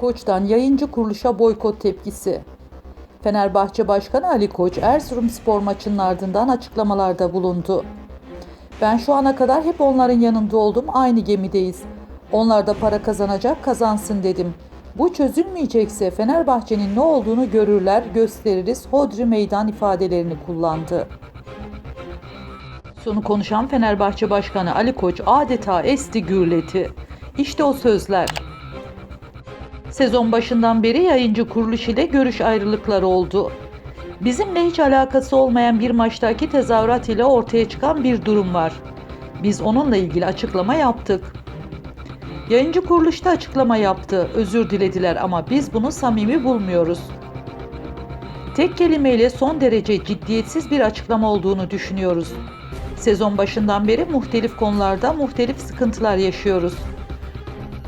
Koç'tan yayıncı kuruluşa boykot tepkisi. Fenerbahçe Başkanı Ali Koç, Erzurumspor maçının ardından açıklamalarda bulundu. Ben şu ana kadar hep onların yanında oldum, aynı gemideyiz. Onlar da para kazanacak, kazansın dedim. Bu çözülmeyecekse Fenerbahçe'nin ne olduğunu görürler, gösteririz, hodri meydan ifadelerini kullandı. Sonu konuşan Fenerbahçe Başkanı Ali Koç adeta esti gürleti. İşte o sözler. Sezon başından beri yayıncı kuruluş ile görüş ayrılıkları oldu. Bizimle hiç alakası olmayan bir maçtaki tezahürat ile ortaya çıkan bir durum var. Biz onunla ilgili açıklama yaptık. Yayıncı kuruluş da açıklama yaptı, özür dilediler ama biz bunu samimi bulmuyoruz. Tek kelimeyle son derece ciddiyetsiz bir açıklama olduğunu düşünüyoruz. Sezon başından beri muhtelif konularda muhtelif sıkıntılar yaşıyoruz.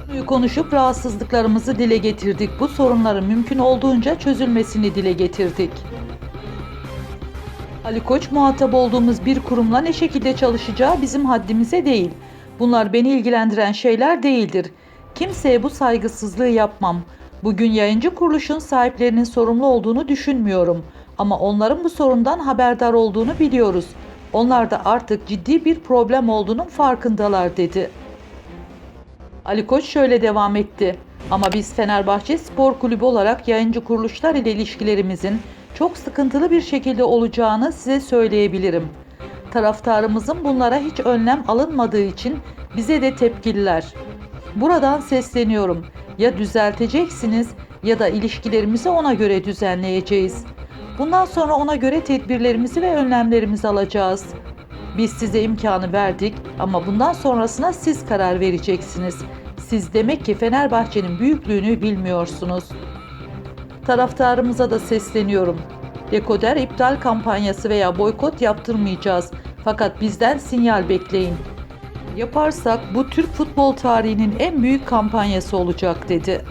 Konuyu konuşup rahatsızlıklarımızı dile getirdik. Bu sorunların mümkün olduğunca çözülmesini dile getirdik. Ali Koç muhatap olduğumuz bir kurumla ne şekilde çalışacağı bizim haddimize değil. Bunlar beni ilgilendiren şeyler değildir. Kimseye bu saygısızlığı yapmam. Bugün yayıncı kuruluşun sahiplerinin sorumlu olduğunu düşünmüyorum. Ama onların bu sorundan haberdar olduğunu biliyoruz. Onlar da artık ciddi bir problem olduğunun farkındalar dedi. Ali Koç şöyle devam etti. Ama biz Fenerbahçe Spor Kulübü olarak yayıncı kuruluşlar ile ilişkilerimizin çok sıkıntılı bir şekilde olacağını size söyleyebilirim. Taraftarımızın bunlara hiç önlem alınmadığı için bize de tepkililer. Buradan sesleniyorum. Ya düzelteceksiniz ya da ilişkilerimizi ona göre düzenleyeceğiz. Bundan sonra ona göre tedbirlerimizi ve önlemlerimizi alacağız. Biz size imkanı verdik ama bundan sonrasına siz karar vereceksiniz. Siz demek ki Fenerbahçe'nin büyüklüğünü bilmiyorsunuz. Taraftarımıza da sesleniyorum. Dekoder iptal kampanyası veya boykot yaptırmayacağız. Fakat bizden sinyal bekleyin. Yaparsak bu Türk futbol tarihinin en büyük kampanyası olacak dedi.